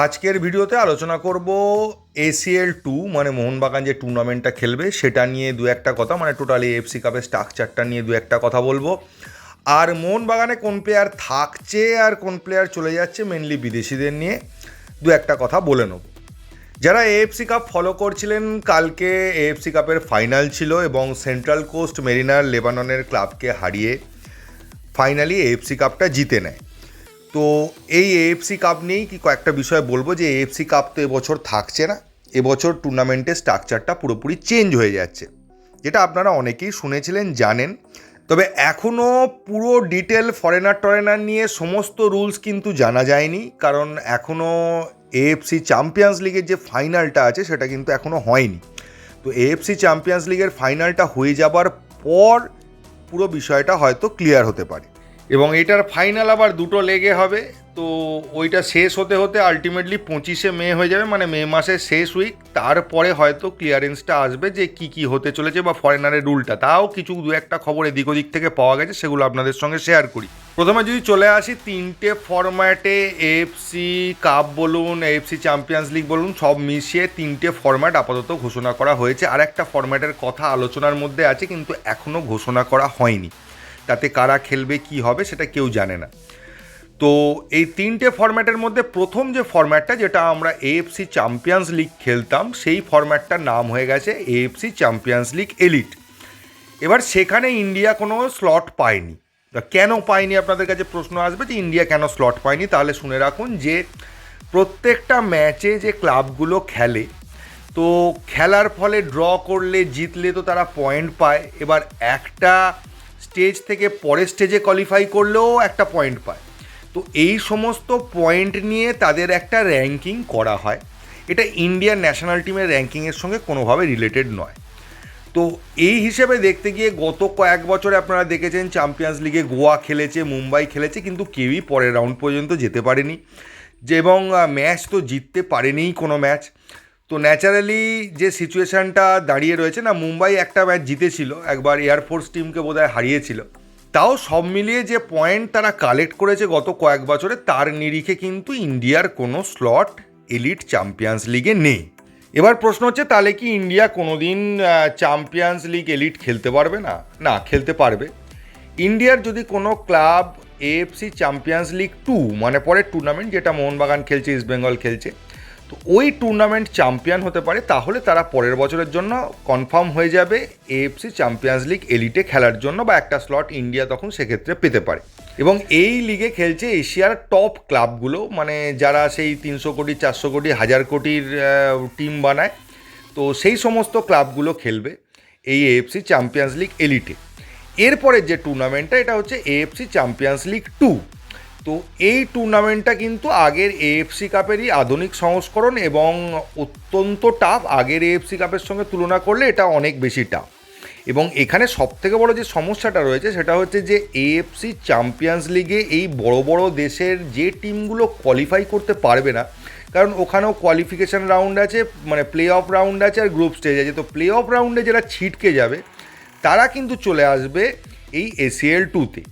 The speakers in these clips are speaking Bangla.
আজকের ভিডিওতে আলোচনা করব এসিএল টু মানে মোহনবাগান যে টুর্নামেন্টটা খেলবে, সেটা নিয়ে দু একটা কথা মানে টোটালি এফসি কাপের স্ট্রাকচারটা নিয়ে দু একটা কথা বলব। আর মোহনবাগানে কোন প্লেয়ার থাকছে আর কোন প্লেয়ার চলে যাচ্ছে মেনলি বিদেশিদের নিয়ে দু একটা কথা বলে নেব। যারা এএফসি কাপ ফলো করছিলেন, কালকে এএফসি কাপের ফাইনাল ছিল এবং সেন্ট্রাল কোস্ট মেরিনার লেবাননের ক্লাবকে হারিয়ে ফাইনালি এএফসি কাপটা জিতে নেয়। তো এই এএফসি কাপ নিয়েই কি কয়েকটা বিষয় বলব যে এএফসি কাপ তো এবছর থাকছে না। এবছর টুর্নামেন্টের স্ট্রাকচারটা পুরোপুরি চেঞ্জ হয়ে যাচ্ছে। যেটা আপনারা অনেকেই শুনেছিলেন, জানেন। তবে এখনও পুরো ডিটেল ফরেনার টরেনার নিয়ে সমস্ত রুলস কিন্তু জানা যায়নি। কারণ এখনও এএফসি চ্যাম্পিয়ন্স লিগের যে ফাইনালটা আছে, সেটা কিন্তু এখনও হয়নি। তো এএফসি চ্যাম্পিয়ন্স লিগের ফাইনালটা হয়ে যাবার পর পুরো বিষয়টা হয়তো ক্লিয়ার হতে পারে। এবং এটার ফাইনাল আবার দুটো লেগে হবে, তো ওইটা শেষ হতে হতে আলটিমেটলি পঁচিশে মে হয়ে যাবে মানে মে মাসের শেষ উইক তারপরে হয়তো ক্লিয়ারেন্সটা আসবে যে কি কি হতে চলেছে বা ফরেনারের রুলটা তাও কিছু দু একটা খবর এদিক ওদিক থেকে পাওয়া গেছে, সেগুলো আপনাদের সঙ্গে শেয়ার করি। প্রথমে যদি চলে আসি, তিনটে ফরম্যাটে এফসি কাপ বলুন এফসি চ্যাম্পিয়ন্স লিগ বলুন, সব মিশিয়ে তিনটে ফরম্যাট আপাতত ঘোষণা করা হয়েছে। আর একটা ফরম্যাটের কথা আলোচনার মধ্যে আছে, কিন্তু এখনও ঘোষণা করা হয়নি। তাতে কারা খেলবে, কি হবে সেটা কেউ জানে না। তো এই তিনটে ফরম্যাটের মধ্যে প্রথম যে ফরম্যাটটা, যেটা আমরা এএফসি চ্যাম্পিয়ন্স লিগ খেলতাম, সেই ফরম্যাটটার নাম হয়ে গেছে এএফসি চ্যাম্পিয়ন্স লিগ এলিট এবার সেখানে ইন্ডিয়া কোনো স্লট পায়নি। কেন পায়নি, আপনাদের কাছে প্রশ্ন আসবে যে ইন্ডিয়া কেন স্লট পায়নি? তাহলে শুনে রাখুন যে প্রত্যেকটা ম্যাচে যে ক্লাবগুলো খেলে, তো খেলার ফলে ড্র করলে, জিতলে তো তারা পয়েন্ট পায়। এবার একটা স্টেজ থেকে পরের স্টেজে কোয়ালিফাই করলেও একটা পয়েন্ট পায়। তো এই সমস্ত পয়েন্ট নিয়ে তাদের একটা র্যাঙ্কিং করা হয়। এটা ইন্ডিয়ান ন্যাশনাল টিমের র্যাঙ্কিংয়ের সঙ্গে কোনোভাবে রিলেটেড নয়। তো এই হিসেবে দেখতে গিয়ে গত কয়েক বছরে আপনারা দেখেছেন চ্যাম্পিয়ন্স লিগে গোয়া খেলেছে, মুম্বাই খেলেছে, কিন্তু কেউই পরের রাউন্ড পর্যন্ত যেতে পারেনি। যে এবং ম্যাচ তো জিততে পারেনি কোনো ম্যাচ তো ন্যাচারালি যে সিচুয়েশানটা দাঁড়িয়ে রয়েছে, না, মুম্বাই একটা ম্যাচ জিতেছিল, একবার এয়ারফোর্স টিমকে বোধহয় হারিয়েছিল। তাও সব মিলিয়ে যে পয়েন্ট তারা কালেক্ট করেছে গত কয়েক বছরে, তার নিরিখে কিন্তু ইন্ডিয়ার কোনো স্লট এলিট চ্যাম্পিয়ন্স লিগে নেই। এবার প্রশ্ন হচ্ছে, তাহলে কি ইন্ডিয়া কোনো দিন চ্যাম্পিয়ন্স লিগ এলিট খেলতে পারবে না? না, খেলতে পারবে। ইন্ডিয়ার যদি কোনো club AFC champions league two মানে পরের টুর্নামেন্ট যেটা মোহনবাগান খেলছে ইস্টবেঙ্গল খেলছে তো ওই টুর্নামেন্ট চ্যাম্পিয়ন হতে পারে, তাহলে তারা পরের বছরের জন্য কনফার্ম হয়ে যাবে এএফসি চ্যাম্পিয়ন্স লিগ এলিটে খেলার জন্য বা একটা স্লট ইন্ডিয়া তখন সেক্ষেত্রে পেতে পারে। এবং এই লিগে খেলছে এশিয়ার টপ ক্লাবগুলো মানে যারা সেই তিনশো কোটি, চারশো কোটি, হাজার কোটির টিম বানায়, তো সেই সমস্ত ক্লাবগুলো খেলবে এই এএফসি চ্যাম্পিয়ন্স লিগ এলিটে এরপরে যে টুর্নামেন্টটা এটা হচ্ছে এএফসি চ্যাম্পিয়ন্স লিগ টু তো এই টুর্নামেন্টটা কিন্তু আগের এএফসি কাপেরই আধুনিক সংস্করণ এবং অত্যন্ত টাফ আগের এএফসি কাপের সঙ্গে তুলনা করলে এটা অনেক বেশি টাফ এবং এখানে সবথেকে বড় যে সমস্যাটা রয়েছে সেটা হচ্ছে যে এএফসি চ্যাম্পিয়ন্স লিগে এই বড় বড় দেশের যে টিমগুলো কোয়ালিফাই করতে পারবে না, কারণ ওখানেও কোয়ালিফিকেশান রাউন্ড আছে মানে প্লে অফ রাউন্ড আছে আর গ্রুপ স্টেজ আছে। তো প্লে অফ রাউন্ডে যারা ছিটকে যাবে, তারা কিন্তু চলে আসবে এই এসিএল টুতে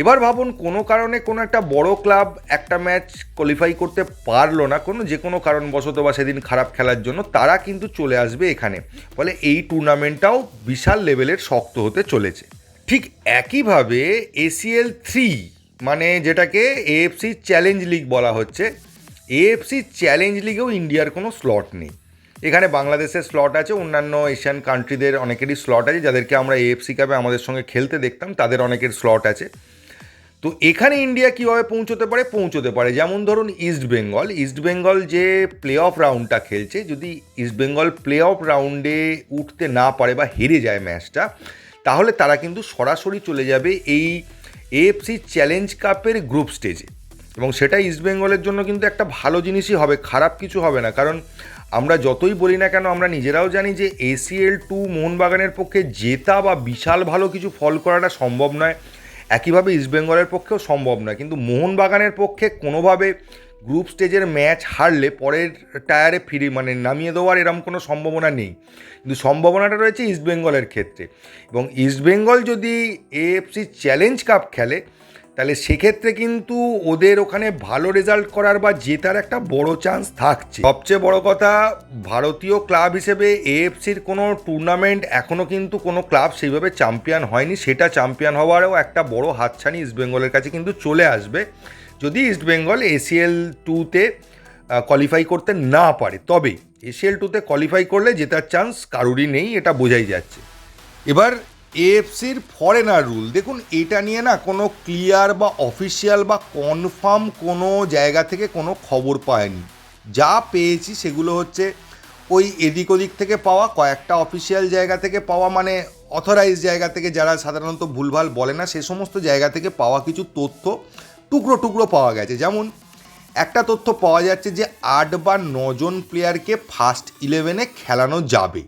এবার ভাবুন, কোনো কারণে কোনো একটা বড় ক্লাব একটা ম্যাচ কোয়ালিফাই করতে পারল না, কোনো যে কোনো কারণবশত বা সেদিন খারাপ খেলার জন্য, তারা কিন্তু চলে আসবে এখানে। ফলে এই টুর্নামেন্টটাও বিশাল লেভেলের শক্ত হতে চলেছে। ঠিক একইভাবে এসিএল থ্রি মানে যেটাকে এএফসি চ্যালেঞ্জ লিগ বলা হচ্ছে এএফসি চ্যালেঞ্জ লিগেও ইন্ডিয়ার কোনো স্লট নেই। এখানে বাংলাদেশের স্লট আছে, অন্যান্য এশিয়ান কান্ট্রিদের অনেকেরই স্লট আছে, যাদেরকে আমরা এএফসি কাপে আমাদের সঙ্গে খেলতে দেখতাম, তাদের অনেকের স্লট আছে। তো এখানে ইন্ডিয়া কীভাবে পৌঁছতে পারে? পৌঁছতে পারে। যেমন ধরুন ইস্ট বেঙ্গল ইস্ট বেঙ্গল যে প্লে অফ রাউন্ডটা খেলছে, যদি ইস্ট বেঙ্গল প্লে অফ রাউন্ডে উঠতে না পারে বা হেরে যায় ম্যাচটা তাহলে তারা কিন্তু সরাসরি চলে যাবে এই এএফসি চ্যালেঞ্জ কাপের গ্রুপ স্টেজে এবং সেটা ইস্ট বেঙ্গলের জন্য কিন্তু একটা ভালো জিনিসই হবে, খারাপ কিছু হবে না। কারণ আমরা যতই বলি না কেন, আমরা নিজেরাও জানি যে এসিএল টু মোহনবাগানের পক্ষে জেতা বা বিশাল ভালো কিছু ফল করাটা সম্ভব নয়। একইভাবে ইস্টবেঙ্গলের পক্ষেও সম্ভব নয়। কিন্তু মোহনবাগানের পক্ষে কোনোভাবে গ্রুপ স্টেজের ম্যাচ হারলে পরের টায়ারে ফিরে মানে নামিয়ে দেওয়ার এরম কোনো সম্ভাবনা নেই। কিন্তু সম্ভাবনাটা রয়েছে ইস্টবেঙ্গলের ক্ষেত্রে। এবং ইস্টবেঙ্গল যদি এএফসি চ্যালেঞ্জ কাপ খেলে তাহলে সেক্ষেত্রে কিন্তু ওদের ওখানে ভালো রেজাল্ট করার বা জেতার একটা বড় চান্স থাকছে। সবচেয়ে বড় কথা, ভারতীয় ক্লাব হিসেবে এএফসির কোনো টুর্নামেন্ট এখনও কিন্তু কোনো ক্লাব সেইভাবে চ্যাম্পিয়ন হয়নি। সেটা চ্যাম্পিয়ন হওয়ারও একটা বড় হাতছানি ইস্টবেঙ্গলের কাছে কিন্তু চলে আসবে। যদি ইস্টবেঙ্গল এসিএল টুতে কোয়ালিফাই করতে না পারে, তবে এসিএল টুতে কোয়ালিফাই করলে জেতার চান্স কারুরই নেই, এটা বোঝাই যাচ্ছে। এবার এএফসির ফরেনার রুল দেখুন, এটা নিয়ে না কোনো ক্লিয়ার বা অফিসিয়াল বা কনফার্ম কোনো জায়গা থেকে কোনো খবর পায়নি। যা পেয়েছি সেগুলো হচ্ছে ওই এদিক ওদিক থেকে পাওয়া, কয়েকটা অফিসিয়াল জায়গা থেকে পাওয়া মানে অথরাইজ জায়গা থেকে যারা সাধারণত ভুলভাল বলে না, সে সমস্ত জায়গা থেকে পাওয়া কিছু তথ্য টুকরো টুকরো পাওয়া গেছে। যেমন, একটা তথ্য পাওয়া যাচ্ছে যে আট বা নজন প্লেয়ারকে ফার্স্ট ইলেভেনে খেলানো যাবে।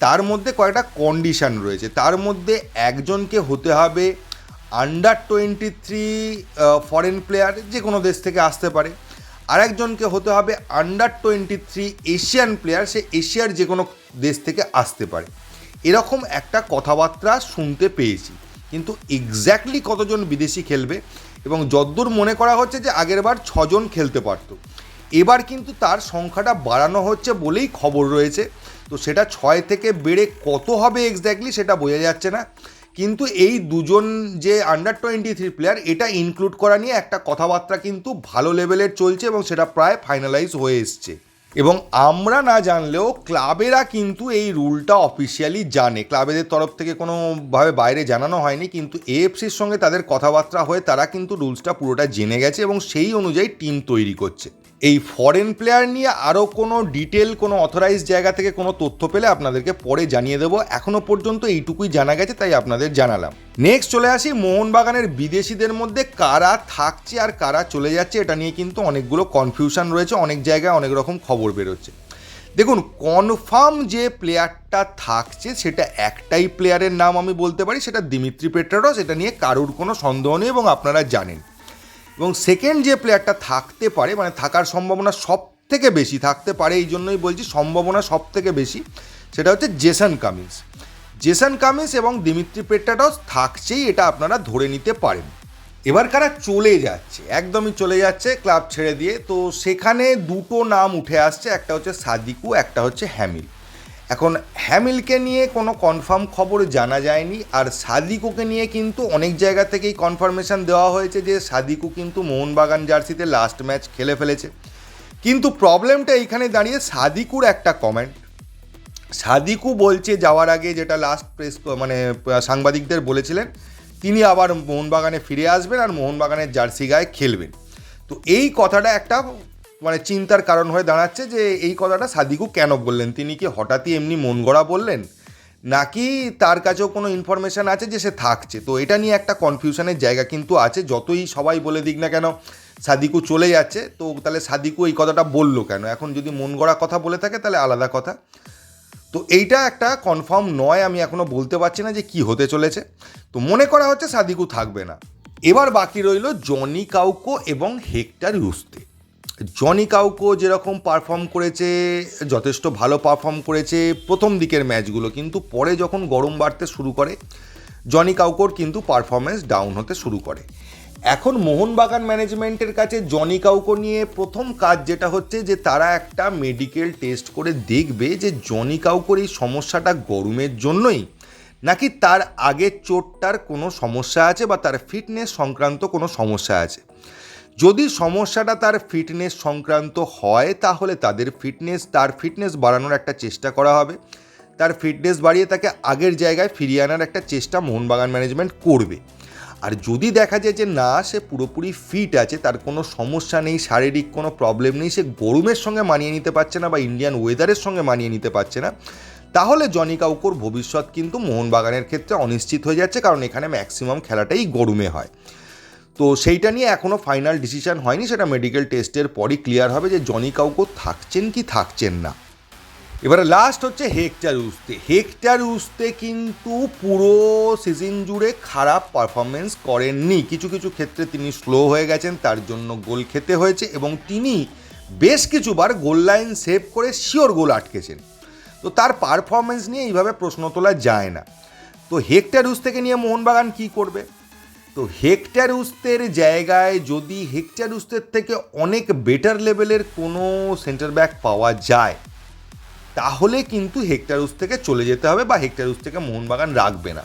তার মধ্যে কয়েকটা কন্ডিশন রয়েছে। তার মধ্যে একজনকে হতে হবে under twenty three foreign player যে কোনো দেশ থেকে আসতে পারে। আরেকজনকে হতে হবে under twenty three Asian player সে এশিয়ার যে কোনো দেশ থেকে আসতে পারে। এরকম একটা কথাবার্তা শুনতে পেয়েছি। কিন্তু এক্স্যাক্টলি কতজন বিদেশি খেলবে এবং যদ্দূর মনে করা হচ্ছে যে আগেরবার ছজন খেলতে পারতো। এবার কিন্তু তার সংখ্যাটা বাড়ানো হচ্ছে বলেই খবর রয়েছে। তো সেটা ছয় থেকে বেড়ে কত হবে এক্স্যাক্টলি সেটা বোঝা যাচ্ছে না। কিন্তু এই দুজন যে আন্ডার টোয়েন্টি থ্রি প্লেয়ার এটা ইনক্লুড করা নিয়ে একটা কথাবার্তা কিন্তু ভালো লেভেলের চলছে এবং সেটা প্রায় ফাইনালাইজ হয়ে এসছে। এবং আমরা না জানলেও ক্লাবেরা কিন্তু এই রুলটা অফিসিয়ালি জানে। ক্লাবেদের তরফ থেকে কোনোভাবে বাইরে জানানো হয়নি, কিন্তু এএফসির সঙ্গে তাদের কথাবার্তা হয়ে তারা কিন্তু রুলসটা পুরোটা জেনে গেছে এবং সেই অনুযায়ী টিম তৈরি করছে। এই ফরেন প্লেয়ার নিয়ে আরও কোনো ডিটেল কোনো অথরাইজ জায়গা থেকে কোনো তথ্য পেলে আপনাদেরকে পরে জানিয়ে দেবো। এখনও পর্যন্ত এইটুকুই জানা গেছে, তাই আপনাদের জানালাম। নেক্সট চলে আসি মোহনবাগানের বিদেশিদের মধ্যে কারা থাকছে আর কারা চলে যাচ্ছে, এটা নিয়ে কিন্তু অনেকগুলো কনফিউশন রয়েছে, অনেক জায়গায় অনেক রকম খবর বেরোচ্ছে। দেখুন কনফার্ম যে প্লেয়ারটা থাকছে, সেটা একটাই প্লেয়ারের নাম আমি বলতে পারি, সেটা দিমিত্রি পেট্রারস এটা নিয়ে কারুর কোনো সন্দেহ নেই এবং আপনারা জানেন। এবং সেকেন্ড যে প্লেয়ারটা থাকতে পারে মানে থাকার সম্ভাবনা সব থেকে বেশি, থাকতে পারে এই জন্যই বলছি, সম্ভাবনা সব থেকে বেশি, সেটা হচ্ছে জেসন কামিন্স। জেসন কামিন্স এবং দিমিত্রি পেট্রাটস থাকছেই, এটা আপনারা ধরে নিতে পারেন। এবার কারা চলে যাচ্ছে, একদমই চলে যাচ্ছে ক্লাব ছেড়ে দিয়ে, তো সেখানে দুটো নাম উঠে আসছে, একটা হচ্ছে সাদিকু, একটা হচ্ছে হ্যামিল এখন হ্যামিলকে নিয়ে কোনো কনফার্ম খবর জানা যায়নি, আর সাদিকুকে নিয়ে কিন্তু অনেক জায়গা থেকেই কনফার্মেশন দেওয়া হয়েছে যে সাদিকু কিন্তু মোহনবাগান জার্সিতে লাস্ট ম্যাচ খেলে ফেলেছে। কিন্তু প্রবলেমটা এইখানে দাঁড়িয়ে সাদিকুর একটা কমেন্ট সাদিকু বলছে যাওয়ার আগে যেটা লাস্ট প্রেস মানে সাংবাদিকদের বলেছিলেন, তিনি আবার মোহনবাগানে ফিরে আসবেন আর মোহনবাগানের জার্সি গায়ে খেলবেন। তো এই কথাটা একটা মানে চিন্তার কারণ হয়ে দাঁড়াচ্ছে যে এই কথাটা সাদিকু কেন বললেন? তিনি কি হঠাৎই এমনি মন গড়া বললেন? নাকি তার কাছেও কোনো ইনফরমেশান আছে যে সে থাকছে? তো এটা নিয়ে একটা কনফিউশনের জায়গা কিন্তু আছে, যতই সবাই বলে দিক না কেন, সাদিকু চলে যাচ্ছে। তো তাহলে সাদিকু এই কথাটা বলল কেন? এখন যদি মন গড়া কথা বলে থাকে, তাহলে আলাদা কথা। তো এইটা একটা কনফার্ম নয়, আমি এখনও বলতে পারছি না যে কি হতে চলেছে। তো মনে করা হচ্ছে সাদিকু থাকবে না। এবার বাকি রইল জনি কাউকো এবং হেক্টার ইউস্তে জনি কাউকো যেরকম পারফর্ম করেছে, যথেষ্ট ভালো পারফর্ম করেছে প্রথম দিকের ম্যাচগুলো কিন্তু পরে যখন গরম বাড়তে শুরু করে জনি কাউকোর কিন্তু পারফরমেন্স ডাউন হতে শুরু করে। এখন মোহনবাগান ম্যানেজমেন্টের কাছে জনি কাউকো নিয়ে প্রথম কাজ যেটা হচ্ছে যে, তারা একটা মেডিকেল টেস্ট করে দেখবে যে জনি কাউকোর এই সমস্যাটা গরমের জন্যই, নাকি তার আগের চোটটার কোনো সমস্যা আছে বা তার ফিটনেস সংক্রান্ত কোনো সমস্যা আছে। যদি সমস্যাটা তার ফিটনেস সংক্রান্ত হয়, তাহলে তাদের ফিটনেস তার ফিটনেস বাড়ানোর একটা চেষ্টা করা হবে। তার ফিটনেস বাড়িয়ে তাকে আগের জায়গায় ফিরিয়ে আনার একটা চেষ্টা মোহনবাগান ম্যানেজমেন্ট করবে। আর যদি দেখা যায় যে না, সে পুরোপুরি ফিট আছে, তার কোনো সমস্যা নেই, শারীরিক কোনো প্রবলেম নেই, সে গরমের সঙ্গে মানিয়ে নিতে পারছে না বা ইন্ডিয়ান ওয়েদারের সঙ্গে মানিয়ে নিতে পারছে না, তাহলে জনি কাউকোর ভবিষ্যৎ কিন্তু মোহনবাগানের ক্ষেত্রে অনিশ্চিত হয়ে যাচ্ছে, কারণ এখানে ম্যাক্সিমাম খেলাটাই গরমে হয়। তো সেইটা নিয়ে এখনও ফাইনাল ডিসিশন হয়নি, সেটা মেডিকেল টেস্টের পরই ক্লিয়ার হবে যে জনি কাউকো থাকছেন কি থাকছেন না। এবারে লাস্ট হচ্ছে হেক্টার উস্তে হেক্টার উস্তে কিন্তু পুরো সিজন জুড়ে খারাপ পারফরমেন্স করেননি। কিছু কিছু ক্ষেত্রে তিনি স্লো হয়ে গেছেন, তার জন্য গোল খেতে হয়েছে এবং তিনি বেশ কিছুবার গোল লাইন সেভ করে শিওর গোল আটকেছেন। তো তার পারফরমেন্স নিয়ে এইভাবে প্রশ্ন তোলা যায় না। তো হেক্টার উস থেকে নিয়ে মোহনবাগান কী করবে? তো হেক্টার উস্তের জায়গায় যদি হেক্টার উস্তের থেকে অনেক বেটার লেভেলের কোনো সেন্টার ব্যাক পাওয়া যায়, তাহলে কিন্তু হেক্টার উস থেকে চলে যেতে হবে বা হেক্টার উস থেকে মোহনবাগান রাখবে না।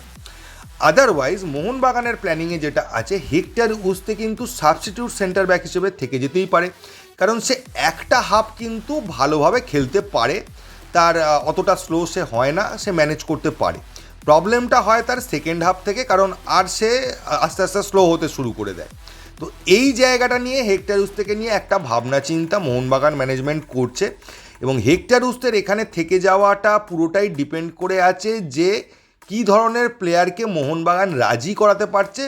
আদারওয়াইজ মোহনবাগানের প্ল্যানিংয়ে যেটা আছে, হেক্টার উসতে কিন্তু সাবস্টিটিউট সেন্টার ব্যাক হিসেবে থেকে যেতেই পারে। কারণ সে একটা হাফ কিন্তু ভালোভাবে খেলতে পারে, তার অতটা স্লো সে হয় না, সে ম্যানেজ করতে পারে। প্রবলেমটা হয় তার সেকেন্ড হাফ থেকে, কারণ আর সে আস্তে আস্তে স্লো হতে শুরু করে দেয়। তো এই জায়গাটা নিয়ে হেক্টার উস থেকে নিয়ে একটা ভাবনা চিন্তা মোহনবাগান ম্যানেজমেন্ট করছে এবং হেক্টার উস্তের এখানে থেকে যাওয়াটা পুরোটাই ডিপেন্ড করে আছে যে কী ধরনের প্লেয়ারকে মোহনবাগান রাজি করাতে পারছে।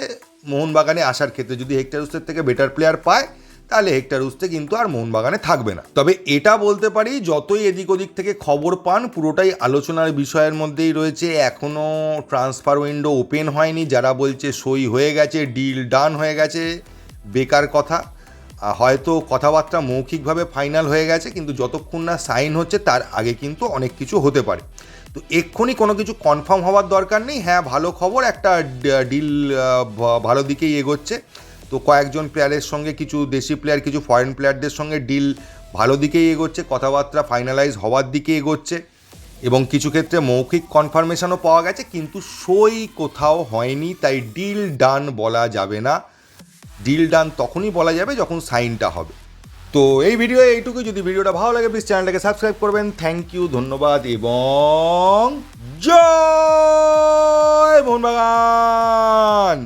মোহনবাগানে আসার ক্ষেত্রে যদি হেক্টার উস্তের থেকে বেটার প্লেয়ার পায় তাহলে হেক্টার উস্তে কিন্তু আর মোহনবাগানে থাকবে না। তবে এটা বলতে পারি, যতই এদিক ওদিক থেকে খবর পান, পুরোটাই আলোচনার বিষয়ের মধ্যেই রয়েছে। এখনও ট্রান্সফার উইন্ডো ওপেন হয়নি। যারা বলছে সই হয়ে গেছে ডিল ডান হয়ে গেছে, বেকার কথা। হয়তো কথাবার্তা মৌখিকভাবে ফাইনাল হয়ে গেছে, কিন্তু যতক্ষণ না সাইন হচ্ছে, তার আগে কিন্তু অনেক কিছু হতে পারে। তো এক্ষুনি কোনো কিছু কনফার্ম হওয়ার দরকার নেই। হ্যাঁ ভালো খবর, একটা ডিল ভালো দিকেই এগোচ্ছে। তো কয়েকজন প্লেয়ারের সঙ্গে কিছু দেশি প্লেয়ার কিছু ফরেন প্লেয়ারদের সঙ্গে ডিল ভালো দিকেই এগোচ্ছে, কথাবার্তা ফাইনালাইজ হওয়ার দিকে এগোচ্ছে এবং কিছু ক্ষেত্রে মৌখিক কনফার্মেশনও পাওয়া গেছে, কিন্তু সই কোথাও হয়নি, তাই ডিল ডান বলা যাবে না। ডিল ডান তখনই বলা যাবে যখন সাইনটা হবে। তো এই ভিডিও এইটুকু যদি ভিডিওটা ভালো লাগে প্লিজ চ্যানেলটাকে সাবস্ক্রাইব করবেন। থ্যাংক ইউ ধন্যবাদ এবং জয় মোহনবাগান!